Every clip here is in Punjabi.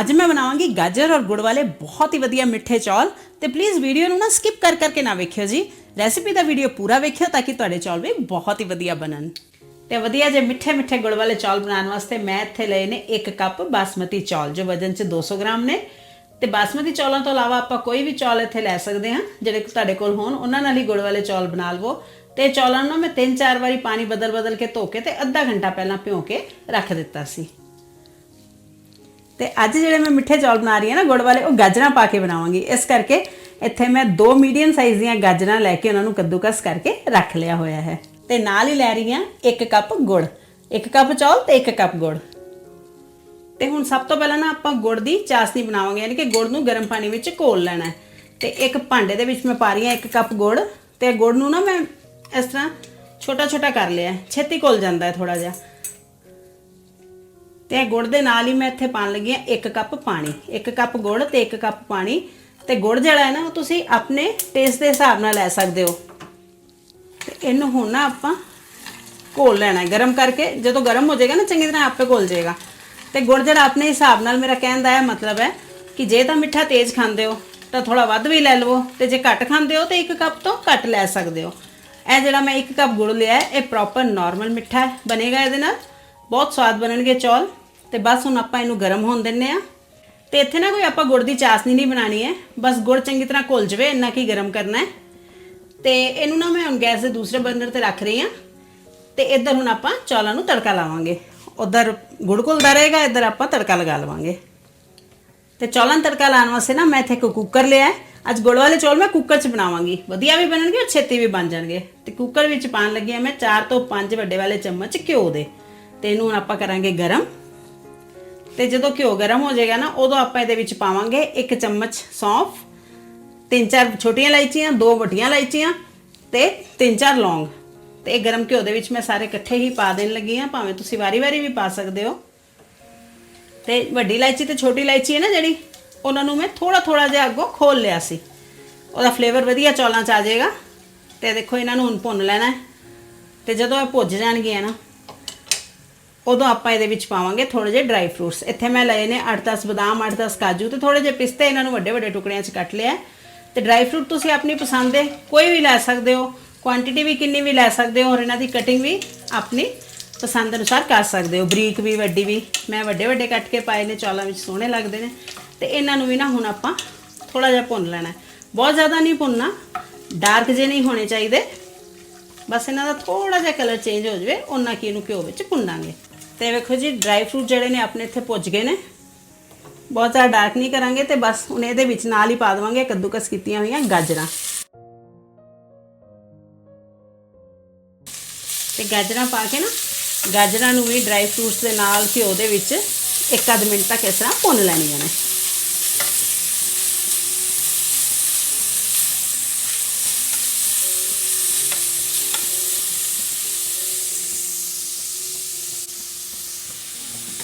ਅੱਜ ਮੈਂ ਬਣਾਵਾਂਗੀ ਗਾਜਰ ਔਰ ਗੁੜ ਵਾਲੇ ਬਹੁਤ ਹੀ ਵਧੀਆ ਮਿੱਠੇ ਚੌਲ। ਤੇ ਪਲੀਜ਼ ਵੀਡੀਓ ਨੂੰ ਨਾ ਸਕਿਪ ਕਰ ਕਰਕੇ ਨਾ ਵੇਖਿਓ ਜੀ। ਰੈਸਿਪੀ ਦਾ ਵੀਡੀਓ ਪੂਰਾ ਵੇਖਿਓ ਤਾਂ ਕਿ ਤੁਹਾਡੇ ਚੌਲ ਵੀ ਬਹੁਤ ਹੀ ਵਧੀਆ ਬਣਨ। ਤੇ ਵਧੀਆ ਜੇ ਮਿੱਠੇ ਮਿੱਠੇ ਗੁੜ ਵਾਲੇ ਚੌਲ ਬਣਾਉਣ ਵਾਸਤੇ ਮੈਂ ਇੱਥੇ ਲਏ ਨੇ 1 ਕੱਪ ਬਾਸਮਤੀ ਚੌਲ, ਜੋ ਵਜਨ ਚ 200 ਗ੍ਰਾਮ ਨੇ। ਤੇ ਬਾਸਮਤੀ ਚੌਲਾਂ ਤੋਂ ਇਲਾਵਾ ਆਪਾਂ ਕੋਈ ਵੀ ਚੌਲ ਇੱਥੇ ਲੈ ਸਕਦੇ ਹਾਂ, ਜਿਹੜੇ ਤੁਹਾਡੇ ਕੋਲ ਹੋਣ, ਉਹਨਾਂ ਨਾਲ ਹੀ ਗੁੜ ਵਾਲੇ ਚੌਲ ਬਣਾ ਲਵੋ। ਤੇ ਚੌਲਾਂ ਨੂੰ ਮੈਂ 3-4 ਵਾਰੀ ਪਾਣੀ ਬਦਲ-ਬਦਲ ਕੇ ਧੋ ਕੇ ਤੇ ਅੱਧਾ ਘੰਟਾ ਪਹਿਲਾਂ ਭਿਓ ਕੇ ਰੱਖ ਦਿੱਤਾ ਸੀ। ਤੇ ਅੱਜ ਜਿਹੜੇ ਮੈਂ ਮਿੱਠੇ ਚੌਲ ਬਣਾ ਰਹੀ ਹਾਂ ਨਾ ਗੁੜ ਵਾਲੇ, ਉਹ ਗਾਜਰਾਂ ਪਾ ਕੇ ਬਣਾਵਾਂਗੀ। ਇਸ ਕਰਕੇ ਇੱਥੇ ਮੈਂ ਦੋ ਮੀਡੀਅਮ ਸਾਈਜ਼ ਦੀਆਂ ਗਾਜਰਾਂ ਲੈ ਕੇ ਉਹਨਾਂ ਨੂੰ ਕੱਦੂਕਸ ਕਰਕੇ ਰੱਖ ਲਿਆ ਹੋਇਆ ਹੈ। ਤੇ ਨਾਲ ਹੀ ਲੈ ਰਹੀ ਹਾਂ 1 ਕੱਪ ਗੁੜ 1 ਕੱਪ ਚੌਲ ਤੇ 1 ਕੱਪ ਗੁੜ। ਤੇ ਹੁਣ ਸਭ ਤੋਂ ਪਹਿਲਾਂ ਨਾ ਆਪਾਂ ਗੁੜ ਦੀ ਚਾਸਨੀ ਬਣਾਵਾਂਗੇ, ਯਾਨੀ ਕਿ ਗੁੜ ਨੂੰ ਗਰਮ ਪਾਣੀ ਵਿੱਚ ਘੋਲ ਲੈਣਾ ਹੈ। ਤੇ ਇੱਕ ਭਾਂਡੇ ਦੇ ਵਿੱਚ ਮੈਂ ਪਾ ਰਹੀ ਹਾਂ 1 ਕੱਪ ਗੁੜ, ਤੇ ਗੁੜ ਨੂੰ ਨਾ ਮੈਂ ਇਸ ਤਰ੍ਹਾਂ ਛੋਟਾ ਛੋਟਾ ਕਰ ਲਿਆ ਛੇਤੀ ਘੁਲ ਜਾਂਦਾ ਹੈ ਥੋੜਾ ਜਿਹਾ। ਤੇ ਇਹ ਗੁੜ ਦੇ ਨਾਲ ਹੀ ਮੈਂ ਇੱਥੇ ਪਾਣ ਲੱਗੀ ਆ 1 ਕੱਪ ਪਾਣੀ। 1 ਕੱਪ ਗੁੜ ਤੇ 1 ਕੱਪ ਪਾਣੀ। ਤੇ ਗੁੜ ਜਿਹੜਾ ਹੈ ਨਾ, ਉਹ ਤੁਸੀਂ ਆਪਣੇ ਟੇਸਟ ਦੇ ਹਿਸਾਬ ਨਾਲ ਲੈ ਸਕਦੇ ਹੋ। ਤੇ ਇਹਨੂੰ ਹੁਣ ਨਾ ਆਪਾਂ ਘੋਲ ਲੈਣਾ ਗਰਮ ਕਰਕੇ। ਜਦੋਂ ਗਰਮ ਹੋ ਜਾਏਗਾ ਨਾ, ਚੰਗੀ ਤਰ੍ਹਾਂ ਆਪੇ ਘੋਲ ਜਾਏਗਾ। ਤੇ ਗੁੜ ਜਿਹੜਾ ਆਪਣੇ ਹਿਸਾਬ ਨਾਲ ਮੇਰਾ ਕਹਿਣ ਦਾ ਇਹ ਮਤਲਬ ਹੈ ਕਿ ਜੇ ਤਾਂ ਮਿੱਠਾ ਤੇਜ਼ ਖਾਂਦੇ ਹੋ, ਤਾਂ ਥੋੜਾ ਵੱਧ ਵੀ ਲੈ ਲਵੋ। ਤੇ ਜੇ ਘੱਟ ਖਾਂਦੇ ਹੋ, ਤਾਂ 1 ਕੱਪ ਤੋਂ ਘੱਟ ਲੈ ਸਕਦੇ ਹੋ। ਇਹ ਜਿਹੜਾ ਮੈਂ 1 ਕੱਪ ਗੁੜ ਲਿਆ ਹੈ, ਇਹ ਪ੍ਰੋਪਰ ਨਾਰਮਲ ਮਿੱਠਾ ਹੈ। ਬਣੇਗਾ ਇਹਦੇ ਨਾਲ। ਬਹੁਤ ਸਵਾਦ ਬਣਨਗੇ ਚੌਲ। ਤੇ ਬਸ ਹੁਣ ਆਪਾਂ ਇਹਨੂੰ ਗਰਮ ਹੋਣ ਦਿੰਨੇ ਆ। ਤੇ ਇੱਥੇ ਨਾ ਕੋਈ ਆਪਾਂ ਗੁੜ ਦੀ ਚਾਸਨੀ ਨਹੀਂ ਬਣਾਣੀ ਹੈ। ਬਸ ਗੁੜ ਚੰਗੀ ਤਰ੍ਹਾਂ ਘੁਲ ਜਵੇ, ਇੰਨਾ ਕੀ ਗਰਮ ਕਰਨਾ ਹੈ। ਤੇ ਇਹਨੂੰ ਨਾ ਮੈਂ ਹੁਣ ਗੈਸ ਦੇ ਦੂਸਰੇ ਬਰਨਰ ਤੇ ਰੱਖ ਰਹੀ ਹਾਂ। ਤੇ ਇੱਧਰ ਹੁਣ ਆਪਾਂ ਚੌਲਾਂ ਨੂੰ ਤੜਕਾ ਲਾਵਾਂਗੇ। ਉਧਰ ਗੁੜ ਘੁਲਦਾ ਰਹੇਗਾ, ਇੱਧਰ ਆਪਾਂ ਤੜਕਾ ਲਗਾ ਲਵਾਂਗੇ। ਤੇ ਚੌਲਾਂ ਨੂੰ ਤੜਕਾ ਲਾਉਣ ਵਾਸਤੇ ਨਾ ਮੈਂ ਇੱਥੇ ਇੱਕ ਕੁੱਕਰ ਲਿਆ ਹੈ। ਅੱਜ ਗੁੜ ਵਾਲੇ ਚੌਲ ਮੈਂ ਕੁੱਕਰ 'ਚ ਬਣਾਵਾਂਗੀ। ਵਧੀਆ ਵੀ ਬਣਨਗੇ ਔਰ ਛੇਤੀ ਵੀ ਬਣ ਜਾਣਗੇ। ਤੇ ਕੁੱਕਰ ਵਿੱਚ ਪਾਣ ਲੱਗੀ ਹਾਂ ਮੈਂ 4 ਤੋਂ 5 ਵੱਡੇ ਵਾਲੇ ਚਮਚ ਘਿਓ ਦੇ। ਤੇ ਇਹਨੂੰ ਹੁਣ ਆਪਾਂ ਕਰਾਂਗੇ ਗਰਮ। ਤੇ ਜਦੋਂ ਘਿਓ ਗਰਮ ਹੋ ਜਾਏਗਾ ਨਾ, ਉਦੋਂ ਆਪਾਂ ਇਹਦੇ ਵਿੱਚ ਪਾਵਾਂਗੇ ਇੱਕ ਚਮਚ ਸੌਂਫ, ਤਿੰਨ ਚਾਰ ਛੋਟੀਆਂ ਇਲਾਇਚੀਆਂ, ਦੋ ਵੱਡੀਆਂ ਇਲਾਇਚੀਆਂ ਤੇ ਤਿੰਨ ਚਾਰ ਲੌਂਗ। ਤੇ ਇਹ ਗਰਮ ਘਿਓ ਦੇ ਵਿੱਚ ਮੈਂ ਸਾਰੇ ਇਕੱਠੇ ਹੀ ਪਾ ਦੇਣ ਲੱਗੀ ਆ ਭਾਵੇਂ ਤੁਸੀਂ ਵਾਰੀ-ਵਾਰੀ ਵੀ ਪਾ ਸਕਦੇ ਹੋ। ਤੇ ਵੱਡੀ ਇਲਾਇਚੀ ਤੇ ਛੋਟੀ ਇਲਾਇਚੀ ਹੈ ਨਾ ਜਿਹੜੀ, ਉਹਨਾਂ ਨੂੰ ਮੈਂ ਥੋੜਾ ਥੋੜਾ ਜਿਹਾ ਅੱਗੋਂ ਖੋਲ ਲਿਆ ਸੀ। ਉਹਦਾ ਫਲੇਵਰ ਵਧੀਆ ਚੌਲਾਂ 'ਚ ਆ ਜਾਏਗਾ। ਤੇ ਦੇਖੋ, ਇਹਨਾਂ ਨੂੰ ਹੁਣ ਭੁੰਨ ਲੈਣਾ ਹੈ। ਤੇ ਜਦੋਂ ਇਹ ਭੁੱਜ ਜਾਣਗੀਆਂ ਨਾ ਉਦੋਂ ਆਪਾਂ ਇਹਦੇ ਵਿੱਚ ਪਾਵਾਂਗੇ ਥੋੜੇ ਜਿਹੇ ਡਰਾਈ ਫਰੂਟਸ ਇੱਥੇ ਮੈਂ ਲਏ ਨੇ 8-10 ਬਦਾਮ 8-10 ਕਾਜੂ ਤੇ ਥੋੜੇ ਜਿਹੇ ਪਿਸਤੇ ਇਹਨਾਂ ਨੂੰ ਵੱਡੇ ਵੱਡੇ ਟੁਕੜਿਆਂ 'ਚ ਕੱਟ ਲਿਆ ਹੈ। ਤੇ ਡਰਾਈ ਫਰੂਟ ਤੁਸੀਂ ਆਪਣੀ ਪਸੰਦ ਦੇ ਕੋਈ ਵੀ ਲੈ ਸਕਦੇ ਹੋ। ਕੁਆਂਟੀਟੀ ਵੀ ਕਿੰਨੀ ਵੀ ਲੈ ਸਕਦੇ ਹੋ ਔਰ ਇਹਨਾਂ ਦੀ ਕਟਿੰਗ ਵੀ ਆਪਣੀ ਪਸੰਦ ਅਨੁਸਾਰ ਕਰ ਸਕਦੇ ਹੋ। ਬਰੀਕ ਵੀ, ਵੱਡੀ ਵੀ। ਮੈਂ ਵੱਡੇ ਵੱਡੇ ਕੱਟ ਕੇ ਪਾਏ ਨੇ, ਚੌਲਾਂ ਵਿੱਚ ਸੋਹਣੇ ਲੱਗਦੇ ਨੇ। ਤੇ ਇਹਨਾਂ ਨੂੰ ਵੀ ਨਾ ਹੁਣ ਆਪਾਂ ਥੋੜਾ ਜਿਹਾ ਭੁੰਨ ਲੈਣਾ ਬਹੁਤ ਜ਼ਿਆਦਾ ਨਹੀਂ ਭੁੰਨਣਾ ਡਾਰਕ ਜੇ ਨਹੀਂ ਹੋਣੇ ਚਾਹੀਦੇ। ਬਸ ਇਹਨਾਂ ਦਾ ਥੋੜਾ ਜਿਹਾ ਕਲਰ ਚੇਂਜ ਹੋ ਜਾਵੇ ਉਹਨਾਂ ਕੀ ਇਹਨੂੰ ਘਿਓ ਵਿੱਚ ਭੁੰਨਾਂਗੇ। ਤੇ ਵੇਖੋ ਜੀ ਡਰਾਈ ਫਰੂਟ ਜਿਹੜੇ ਨੇ ਆਪਣੇ ਇੱਥੇ ਪੁੱਜ ਗਏ ਨੇ। ਬਹੁਤ ਜ਼ਿਆਦਾ ਡਾਰਕ ਨਹੀਂ ਕਰਾਂਗੇ ਤੇ ਬਸ ਹੁਣ ਇਹਦੇ ਵਿੱਚ ਨਾਲ ਹੀ ਪਾ ਦੇਵਾਂਗੇ ਕੱਦੂਕਸ ਕੀਤੀਆਂ ਹੋਈਆਂ ਗਾਜਰਾਂ। ਤੇ ਗਾਜਰਾਂ ਪਾ ਕੇ ਨਾ, ਗਾਜਰਾਂ ਨੂੰ ਵੀ ਡਰਾਈ ਫਰੂਟਸ ਦੇ ਨਾਲ ਘਿਓ ਦੇ ਵਿੱਚ ਇੱਕ ਅੱਧ ਮਿੰਟ ਤੱਕ ਇਸ ਤਰ੍ਹਾਂ ਭੁੰਨ ਲੈਣੀਆਂ ਨੇ।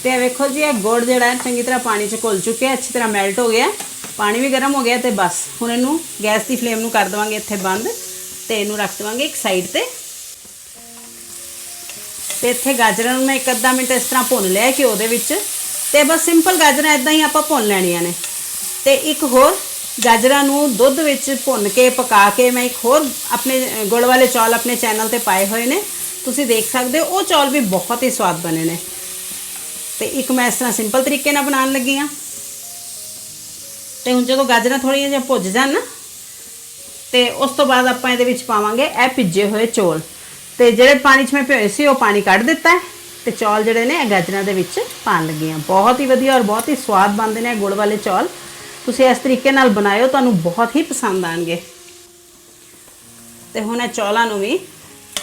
ਤੇ ਇਹ ਵੇਖੋ ਜੀ, ਇਹ ਗੁੜ ਜਿਹੜਾ ਹੈ ਚੰਗੀ ਤਰ੍ਹਾਂ ਪਾਣੀ 'ਚ ਘੁਲ ਚੁੱਕਿਆ ਅੱਛੀ ਤਰ੍ਹਾਂ ਮੈਲਟ ਹੋ ਗਿਆ ਪਾਣੀ ਵੀ ਗਰਮ ਹੋ ਗਿਆ ਤੇ ਬਸ, ਹੁਣ ਇਹਨੂੰ ਗੈਸ ਦੀ ਫਲੇਮ ਨੂੰ ਕਰ ਦੇਵਾਂਗੇ ਇੱਥੇ ਬੰਦ ਤੇ ਇਹਨੂੰ ਰੱਖ ਦੇਵਾਂਗੇ ਇੱਕ ਸਾਈਡ ਤੇ। ਤੇ ਇੱਥੇ ਗਾਜਰਾਂ ਨੂੰ ਮੈਂ ਇੱਕ ਅੱਧਾ ਮਿੰਟ ਇਸ ਤਰ੍ਹਾਂ ਭੁੰਨ ਲਿਆ ਘਿਓ ਦੇ ਵਿੱਚ। ਤੇ ਬਸ ਸਿੰਪਲ ਗਾਜਰਾਂ ਇਦਾਂ ਹੀ ਆਪਾਂ ਭੁੰਨ ਲੈਣੀਆਂ ਨੇ। ਤੇ ਇੱਕ ਹੋਰ ਗਾਜਰਾਂ ਨੂੰ ਦੁੱਧ ਵਿੱਚ ਭੁੰਨ ਕੇ ਪਕਾ ਕੇ ਮੈਂ ਇੱਕ ਹੋਰ ਆਪਣੇ, ਗੁੜ ਵਾਲੇ ਚੌਲ ਆਪਣੇ ਚੈਨਲ ਤੇ ਪਾਏ ਹੋਏ ਨੇ। ਤੁਸੀਂ ਦੇਖ ਸਕਦੇ ਹੋ, ਉਹ ਚੌਲ ਵੀ ਬਹੁਤ ਹੀ ਸਵਾਦ ਬਣੇ ਨੇ। ਤੇ ਇੱਕ ਮੈਂ ਇਸ ਤਰ੍ਹਾਂ ਸਿੰਪਲ ਤਰੀਕੇ ਨਾਲ ਬਣਾਉਣ ਲੱਗੀ ਆ ਤੇ ਹੁਣ ਜਦੋਂ ਗਾਜਰਾਂ ਥੋੜੀਆਂ ਜਿਹਾ ਭੁੱਜ ਜਾਣ ਨਾ, ਤੇ ਉਸ ਤੋਂ ਬਾਅਦ ਆਪਾਂ ਇਹਦੇ ਵਿੱਚ ਪਾਵਾਂਗੇ ਇਹ ਭਿੱਜੇ ਹੋਏ ਚੌਲ। ਤੇ ਜਿਹੜੇ ਪਾਣੀ 'ਚ ਮੈਂ ਭਿਓਏ ਸੀ, ਉਹ ਪਾਣੀ ਕੱਢ ਦਿੱਤਾ ਹੈ ਤੇ ਚੌਲ ਜਿਹੜੇ ਨੇ ਇਹ ਗਾਜਰਾਂ ਦੇ ਵਿੱਚ ਪਾਣ ਲੱਗੀ ਆ ਬਹੁਤ ਹੀ ਵਧੀਆ ਔਰ ਬਹੁਤ ਹੀ ਸਵਾਦ ਬਣਦੇ ਨੇ ਗੁੜ ਵਾਲੇ ਚੌਲ। ਤੁਸੀਂ ਇਸ ਤਰੀਕੇ ਨਾਲ ਬਣਾਇਓ, ਤੁਹਾਨੂੰ ਬਹੁਤ ਹੀ ਪਸੰਦ ਆਣਗੇ ਤੇ ਹੁਣ ਇਹ ਚੌਲਾਂ ਨੂੰ ਵੀ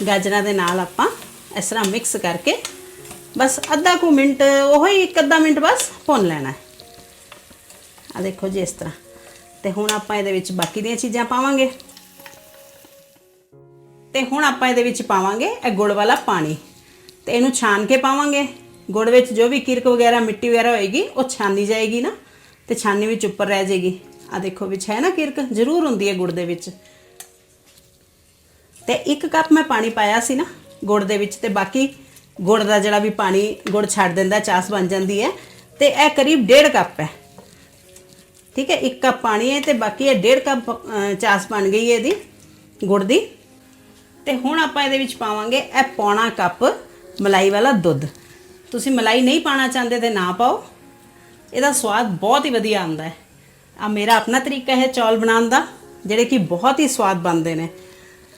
ਗਾਜਰਾਂ ਦੇ ਨਾਲ ਆਪਾਂ ਇਸ ਤਰ੍ਹਾਂ ਮਿਕਸ ਕਰਕੇ ਬਸ ਅੱਧਾ ਕੁ ਮਿੰਟ, ਉਹ ਹੀ ਇੱਕ ਅੱਧਾ ਮਿੰਟ ਬਸ ਭੁੰਨ ਲੈਣਾ ਹੈ। ਆ ਦੇਖੋ ਜੀ ਇਸ ਤਰ੍ਹਾਂ। ਤੇ ਹੁਣ ਆਪਾਂ ਇਹਦੇ ਵਿੱਚ ਬਾਕੀ ਦੀਆਂ ਚੀਜ਼ਾਂ ਪਾਵਾਂਗੇ। ਤੇ ਹੁਣ ਆਪਾਂ ਇਹਦੇ ਵਿੱਚ ਪਾਵਾਂਗੇ ਇਹ ਗੁੜ ਵਾਲਾ ਪਾਣੀ। ਤੇ ਇਹਨੂੰ ਛਾਨ ਕੇ ਪਾਵਾਂਗੇ। ਗੁੜ ਵਿੱਚ ਜੋ ਵੀ ਕਿਰਕ ਵਗੈਰਾ, ਮਿੱਟੀ ਵਗੈਰਾ ਹੋਏਗੀ, ਉਹ ਛਾਨੀ ਜਾਏਗੀ ਨਾ। ਤੇ ਛਾਨੀ ਵਿੱਚ ਉੱਪਰ ਰਹਿ ਜਾਏਗੀ। ਆ ਦੇਖੋ ਵਿੱਚ ਹੈ ਨਾ ਕਿਰਕ? ਜ਼ਰੂਰ ਹੁੰਦੀ ਹੈ ਗੁੜ ਦੇ ਵਿੱਚ। ਤੇ ਇੱਕ ਕੱਪ ਮੈਂ ਪਾਣੀ ਪਾਇਆ ਸੀ ਨਾ ਗੁੜ ਦੇ ਵਿੱਚ ਤੇ ਬਾਕੀ ਗੁੜ ਦਾ ਜਿਹੜਾ ਵੀ ਪਾਣੀ, ਗੁੜ ਛੱਡ ਦਿੰਦਾ, ਚਾਸ ਬਣ ਜਾਂਦੀ ਹੈ। ਤੇ ਇਹ ਕਰੀਬ 1.5 ਕੱਪ ਹੈ। ਠੀਕ ਹੈ 1 ਕੱਪ ਪਾਣੀ ਹੈ ਤੇ ਬਾਕੀ ਇਹ 1.5 ਕੱਪ ਚਾਸ ਬਣ ਗਈ ਹੈ ਇਹਦੀ, ਗੁੜ ਦੀ। ਤੇ ਹੁਣ ਆਪਾਂ ਇਹਦੇ ਵਿੱਚ ਪਾਵਾਂਗੇ ਇਹ ਪੌਣਾ ਕੱਪ ਮਲਾਈ ਵਾਲਾ ਦੁੱਧ। ਤੁਸੀਂ ਮਲਾਈ ਨਹੀਂ ਪਾਣਾ ਚਾਹੁੰਦੇ ਤੇ ਨਾ ਪਾਓ। ਇਹਦਾ ਸਵਾਦ ਬਹੁਤ ਹੀ ਵਧੀਆ ਆਉਂਦਾ ਹੈ। ਆ ਮੇਰਾ ਆਪਣਾ ਤਰੀਕਾ ਹੈ ਚੌਲ ਬਣਾਉਣ ਦਾ, ਜਿਹੜੇ ਕਿ ਬਹੁਤ ਹੀ ਸਵਾਦ ਬਣਦੇ ਨੇ।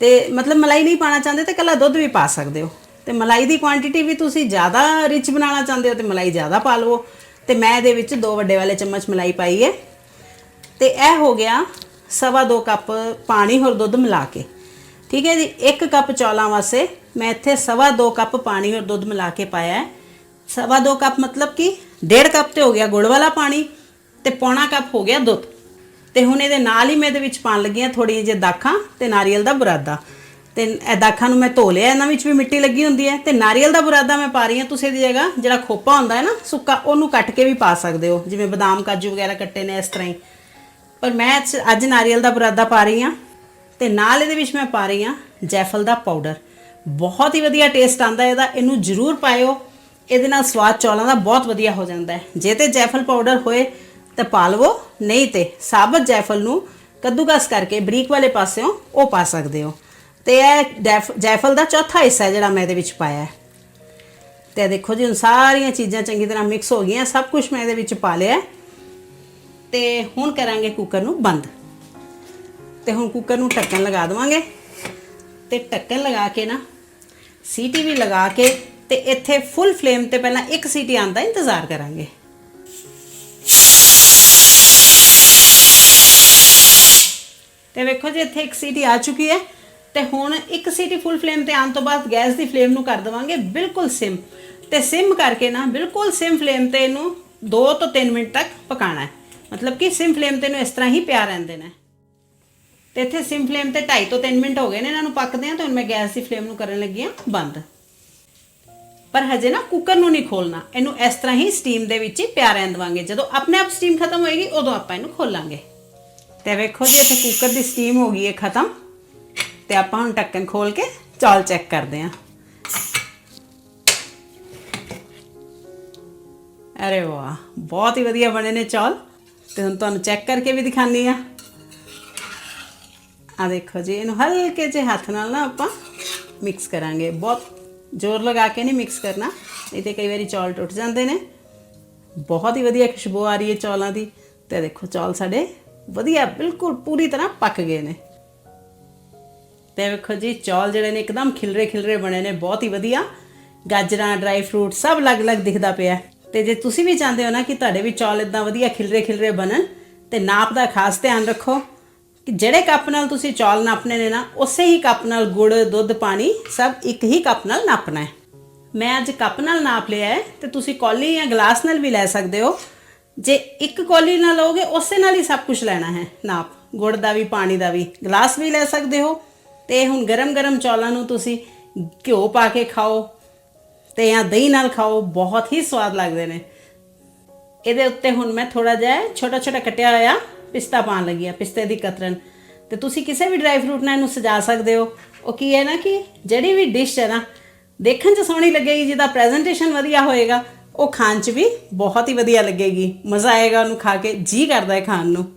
ਤੇ ਮਤਲਬ ਮਲਾਈ ਨਹੀਂ ਪਾਣਾ ਚਾਹੁੰਦੇ ਤੇ ਕੱਲਾ ਦੁੱਧ ਵੀ ਪਾ ਸਕਦੇ ਹੋ। ਤੇ ਮਲਾਈ ਦੀ ਕੁਆਂਟੀਟੀ ਵੀ ਤੁਸੀਂ ਜ਼ਿਆਦਾ ਰਿਚ ਬਣਾਉਣਾ ਚਾਹੁੰਦੇ ਹੋ ਤੇ ਮਲਾਈ ਜ਼ਿਆਦਾ ਪਾ ਲਵੋ। ਤੇ ਮੈਂ ਇਹਦੇ ਵਿੱਚ ਦੋ ਵੱਡੇ ਵਾਲੇ ਚਮਚ ਮਲਾਈ ਪਾਈ ਹੈ। ਤੇ ਇਹ ਹੋ ਗਿਆ ਸਵਾ ਦੋ ਕੱਪ ਪਾਣੀ ਹੋਰ ਦੁੱਧ ਮਿਲਾ ਕੇ। ਠੀਕ ਹੈ ਜੀ, ਇੱਕ ਕੱਪ ਚੌਲਾਂ ਵਾਸਤੇ ਮੈਂ ਇੱਥੇ ਸਵਾ ਦੋ ਕੱਪ ਪਾਣੀ ਹੋਰ ਦੁੱਧ ਮਿਲਾ ਕੇ ਪਾਇਆ ਹੈ। ਸਵਾ ਦੋ ਕੱਪ ਮਤਲਬ ਕਿ ਡੇਢ ਕੱਪ ਤੇ ਹੋ ਗਿਆ ਗੁੜ ਵਾਲਾ ਪਾਣੀ ਤੇ ਪੌਣਾ ਕੱਪ ਹੋ ਗਿਆ ਦੁੱਧ। ਤੇ ਹੁਣ ਇਹਦੇ ਨਾਲ ਹੀ ਮੈਂ ਇਹਦੇ ਵਿੱਚ ਪਾਣ ਲੱਗੀ ਹਾਂ ਥੋੜੀ ਜਿਹੀ ਦਾਖਾਂ ਤੇ ਨਾਰੀਅਲ ਦਾ ਬੁਰਾਦਾ। ਤੇ ਇਹ ਦਾਖਾਂ ਨੂੰ ਮੈਂ ਧੋ ਲਿਆ, ਇਹਨਾਂ ਵਿੱਚ ਵੀ ਮਿੱਟੀ ਲੱਗੀ ਹੁੰਦੀ ਹੈ ਤੇ ਨਾਰੀਅਲ ਦਾ ਬੁਰਾਦਾ ਮੈਂ ਪਾ ਰਹੀ ਹਾਂ ਤੁਸੀਂ ਇਹਦੀ ਜਗ੍ਹਾ, ਜਿਹੜਾ ਖੋਪਾ ਹੁੰਦਾ ਹੈ ਨਾ, ਸੁੱਕਾ, ਉਹਨੂੰ ਕੱਟ ਕੇ ਵੀ ਪਾ ਸਕਦੇ ਹੋ, ਜਿਵੇਂ ਬਦਾਮ, ਕਾਜੂ ਵਗੈਰਾ ਕੱਟੇ ਨੇ ਇਸ ਤਰ੍ਹਾਂ ਹੀ। ਪਰ ਮੈਂ ਅੱਜ- ਅੱਜ ਨਾਰੀਅਲ ਦਾ ਬੁਰਾਦਾ ਪਾ ਰਹੀ ਹਾਂ ਤੇ ਨਾਲ ਇਹਦੇ ਵਿੱਚ ਮੈਂ ਪਾ ਰਹੀ ਹਾਂ ਜੈਫਲ ਦਾ ਪਾਊਡਰ। ਬਹੁਤ ਹੀ ਵਧੀਆ ਟੇਸਟ ਆਂਦਾ ਇਹਦਾ, ਇਹਨੂੰ ਜ਼ਰੂਰ ਪਾਇਓ। ਇਹਦੇ ਨਾਲ ਸਵਾਦ ਚੌਲਾਂ ਦਾ ਬਹੁਤ ਵਧੀਆ ਹੋ ਜਾਂਦਾ ਹੈ। ਜੇ ਤੇ ਜੈਫਲ ਪਾਊਡਰ ਹੋਏ ਤਾਂ ਪਾ ਲਵੋ, ਨਹੀਂ ਤੇ ਸਾਬਤ ਜੈਫਲ ਨੂੰ ਕੱਦੂਕਸ ਕਰਕੇ ਬਰੀਕ ਵਾਲੇ ਪਾਸਿਓਂ ਉਹ ਪਾ ਸਕਦੇ ਹੋ। ਤੇ ਇਹ ਜੈਫ- ਜੈਫਲ ਦਾ ਚੌਥਾ ਹਿੱਸਾ ਹੈ ਜਿਹੜਾ ਮੈਂ ਇਹਦੇ ਵਿੱਚ ਪਾਇਆ ਹੈ। ਤੇ ਦੇਖੋ ਜੀ, ਹੁਣ ਸਾਰੀਆਂ ਚੀਜ਼ਾਂ ਚੰਗੀ ਤਰ੍ਹਾਂ ਮਿਕਸ ਹੋ ਗਈਆਂ, ਸਭ ਕੁਝ ਮੈਂ ਇਹਦੇ ਵਿੱਚ ਪਾ ਲਿਆ ਹੈ। ਤੇ ਹੁਣ ਕਰਾਂਗੇ ਕੁੱਕਰ ਨੂੰ ਬੰਦ। ਤੇ ਹੁਣ ਕੁੱਕਰ ਨੂੰ ਢੱਕਣ ਲਗਾ ਦੇਵਾਂਗੇ। ਤੇ ਢੱਕਣ ਲਗਾ ਕੇ ਨਾ, ਸੀਟੀ ਵੀ ਲਗਾ ਕੇ ਤੇ ਇੱਥੇ ਫੁੱਲ ਫਲੇਮ ਤੇ ਪਹਿਲਾਂ ਇੱਕ ਸੀਟੀ ਆਉਣ ਦਾ ਇੰਤਜ਼ਾਰ ਕਰਾਂਗੇ। ਤੇ ਵੇਖੋ ਜੀ, ਇੱਥੇ ਇੱਕ ਸੀਟੀ ਆ ਚੁੱਕੀ ਹੈ। ਤੇ ਹੁਣ ਇੱਕ ਸੀਟੀ ਫੁੱਲ ਫਲੇਮ ਤੇ ਆਉਣ ਤੋਂ ਬਾਅਦ ਗੈਸ ਦੀ ਫਲੇਮ ਨੂੰ ਕਰ ਦੇਵਾਂਗੇ, ਬਿਲਕੁਲ ਸਿਮ ਤੇ ਸਿਮ ਕਰਕੇ ਨਾ, ਬਿਲਕੁਲ ਸਿਮ ਫਲੇਮ ਤੇ ਇਹਨੂੰ 2 ਤੋਂ 3 ਮਿੰਟ ਤੱਕ ਪਕਾਣਾ ਹੈ। ਮਤਲਬ ਕਿ ਸਿਮ ਫਲੇਮ ਤੇ ਇਹਨੂੰ ਇਸ ਤਰ੍ਹਾਂ ਹੀ ਪਿਆ ਰਹਿੰਦੇ ਨੇ। ਤੇ ਇੱਥੇ ਸਿਮ ਫਲੇਮ ਤੇ 2.5 ਤੋਂ 3 ਮਿੰਟ ਹੋ ਗਏ ਨੇ, ਇਹਨਾਂ ਨੂੰ ਪੱਕਦੇ ਆ ਤਾਂ ਹੁਣ ਮੈਂ ਗੈਸ ਦੀ ਫਲੇਮ ਨੂੰ ਕਰਨ ਲੱਗੀ ਆ ਬੰਦ। ਪਰ ਹਜੇ ਨਾ ਕੁੱਕਰ ਨੂੰ ਨਹੀਂ ਖੋਲਣਾ ਇਹਨੂੰ ਇਸ ਤਰ੍ਹਾਂ ਹੀ ਸਟੀਮ ਦੇ ਵਿੱਚ ਹੀ ਪਿਆ ਰਹਿਣ ਦੇਵਾਂਗੇ। ਜਦੋਂ ਆਪਣੇ ਆਪ ਸਟੀਮ ਖਤਮ ਹੋਏਗੀ, ਉਦੋਂ ਆਪਾਂ ਇਹਨੂੰ ਖੋਲਾਂਗੇ। ਤੇ ਵੇਖੋ ਜੀ, ਇੱਥੇ ਕੁੱਕਰ ਦੀ ਸਟੀਮ ਹੋ ਗਈ ਹੈ ਖਤਮ। ਤੇ ਆਪਾਂ ਹੁਣ ਢੱਕਣ ਖੋਲ ਕੇ ਚੌਲ ਚੈੱਕ ਕਰਦੇ ਹਾਂ। ਅਰੇ ਵਾਹ, ਬਹੁਤ ਹੀ ਵਧੀਆ ਬਣੇ ਨੇ ਚੌਲ। ਤੇ ਹੁਣ ਤੁਹਾਨੂੰ ਚੈੱਕ ਕਰਕੇ ਵੀ ਦਿਖਾਨੀ ਆ ਆ ਦੇਖੋ ਜੀ, ਇਹਨੂੰ ਹਲਕੇ ਜਿਹੇ ਹੱਥ ਨਾਲ ਨਾ ਆਪਾਂ ਮਿਕਸ ਕਰਾਂਗੇ। ਬਹੁਤ ਜ਼ੋਰ ਲਗਾ ਕੇ ਨਹੀਂ ਮਿਕਸ ਕਰਨਾ, ਨਹੀਂ ਤੇ ਕਈ ਵਾਰੀ ਚੌਲ ਟੁੱਟ ਜਾਂਦੇ ਨੇ। ਬਹੁਤ ਹੀ ਵਧੀਆ ਖੁਸ਼ਬੂ ਆ ਰਹੀ ਹੈ ਚੌਲਾਂ ਦੀ। ਤੇ ਦੇਖੋ, ਚੌਲ ਸਾਡੇ ਵਧੀਆ, ਬਿਲਕੁਲ ਪੂਰੀ ਤਰ੍ਹਾਂ ਪੱਕ ਗਏ ਨੇ। ਤੇ ਵੇਖੋ ਜੀ, ਚੌਲ ਜਿਹੜੇ ਨੇ ਇੱਕਦਮ ਖਿਲਰੇ ਖਿਲਰੇ ਬਣੇ ਨੇ, ਬਹੁਤ ਹੀ ਵਧੀਆ। ਗਾਜਰਾਂ ਡਰਾਈ ਫਰੂਟ ਸਭ ਅਲੱਗ-ਅਲੱਗ ਦਿਖਦਾ ਪਿਆ। ਤੇ ਜੇ ਤੁਸੀਂ ਵੀ ਚਾਹੁੰਦੇ ਹੋ ਨਾ ਕਿ ਤੁਹਾਡੇ ਵੀ ਚੌਲ ਇਦਾਂ ਵਧੀਆ ਖਿਲਰੇ ਖਿਲਰੇ ਬਣਨ, ਤੇ ਨਾਪ ਦਾ ਖਾਸ ਧਿਆਨ ਰੱਖੋ ਕਿ ਜਿਹੜੇ ਕੱਪ ਨਾਲ ਤੁਸੀਂ ਚੌਲ ਨਾਪਣੇ ਨੇ ਨਾ, ਉਸੇ ਹੀ ਕੱਪ ਨਾਲ ਗੁੜ, ਦੁੱਧ, ਪਾਣੀ, ਸਭ ਇੱਕ ਹੀ ਕੱਪ ਨਾਲ ਨਾਪਣਾ ਹੈ। ਮੈਂ ਅੱਜ ਕੱਪ ਨਾਲ ਨਾਪ ਲਿਆ ਹੈ, ਤੇ ਤੁਸੀਂ ਕੌਲੀ ਜਾਂ ਗਲਾਸ ਨਾਲ ਵੀ ਲੈ ਸਕਦੇ ਹੋ। ਜੇ ਇੱਕ ਕੌਲੀ ਨਾਲ ਲਓਗੇ, ਉਸੇ ਨਾਲ ਹੀ ਸਭ ਕੁਝ ਲੈਣਾ ਹੈ ਨਾਪ। ਗੁੜ ਦਾ ਵੀ, ਪਾਣੀ ਦਾ ਵੀ, ਗਲਾਸ ਵੀ ਲੈ ਸਕਦੇ ਹੋ। ਤੇ ਹੁਣ ਗਰਮ-ਗਰਮ ਚੌਲਾਂ ਨੂੰ ਤੁਸੀਂ ਘਿਓ ਪਾ ਕੇ ਖਾਓ ਤੇ ਜਾਂ ਦਹੀਂ ਨਾਲ ਖਾਓ, ਬਹੁਤ ਹੀ ਸਵਾਦ ਲੱਗਦੇ ਨੇ। ਇਹਦੇ ਉੱਤੇ ਹੁਣ ਮੈਂ ਥੋੜਾ ਜਿਹਾ ਛੋਟਾ ਛੋਟਾ ਕੱਟਿਆ ਹੋਇਆ ਪਿਸਤਾ ਪਾਣ ਲੱਗੀ ਆ ਪਿਸਤੇ ਦੀ ਕਤਰਨ। ਤੇ ਤੁਸੀਂ ਕਿਸੇ ਵੀ ਡਰਾਈ ਫਰੂਟ ਨਾਲ ਇਹਨੂੰ ਸਜਾ ਸਕਦੇ ਹੋ। ਉਹ ਕੀ ਹੈ ਨਾ ਕਿ ਜਿਹੜੀ ਵੀ ਡਿਸ਼ ਹੈ ਨਾ, ਦੇਖਣ 'ਚ ਸੋਹਣੀ ਲੱਗੇਗੀ, ਜਿਹਦਾ ਪ੍ਰੈਜੈਂਟੇਸ਼ਨ ਵਧੀਆ ਹੋਏਗਾ, ਉਹ ਖਾਣ 'ਚ ਵੀ ਬਹੁਤ ਹੀ ਵਧੀਆ ਲੱਗੇਗੀ। ਮਜ਼ਾ ਆਏਗਾ ਉਹਨੂੰ ਖਾ ਕੇ, ਜੀ ਕਰਦਾ ਹੈ ਖਾਣ ਨੂੰ।